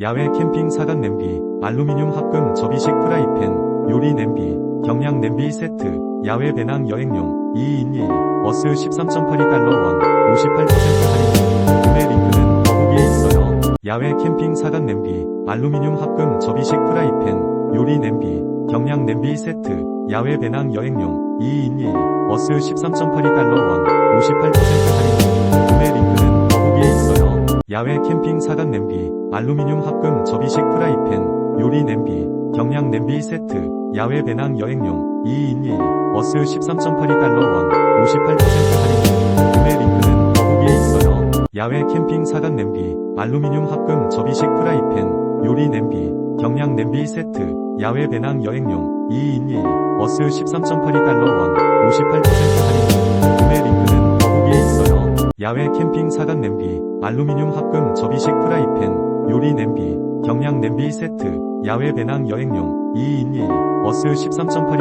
야외 캠핑 사각 냄비, 알루미늄 합금 접이식 프라이팬, 요리 냄비, 경량 냄비 세트, 야외 배낭 여행용, 2인 1, 어스 13.82달러 원, 58% 할인, 구매 링크는 더보기에 있어요. 야외 캠핑 사각 냄비, 알루미늄 합금 접이식 프라이팬, 요리 냄비, 경량 냄비 세트, 야외 배낭 여행용, 2인 1, 어스 13.82달러 원, 58% 할인, 구매 링크는 더보기에 있어요. 야외 캠핑 사각 냄비, 알루미늄 합금 접이식 프라이팬, 요리 냄비, 경량 냄비 세트, 야외 배낭 여행용, 2인 1, 어스 13.82달러 원, 58% 할인, 구매 링크는 더보기에 있어요. 야외 캠핑 사각 냄비, 알루미늄 합금 접이식 프라이팬, 요리 냄비, 경량 냄비 세트, 야외 배낭 여행용, 2인 1, 어스 13.82달러 원, 58% 할인, 구매 링크는 더보기에 있어요. 야외 캠핑 사각 냄비, 알루미늄 합금 접이식 프라이팬, 요리 냄비, 경량 냄비 세트, 야외 배낭 여행용, 2인 1, 어스 13.82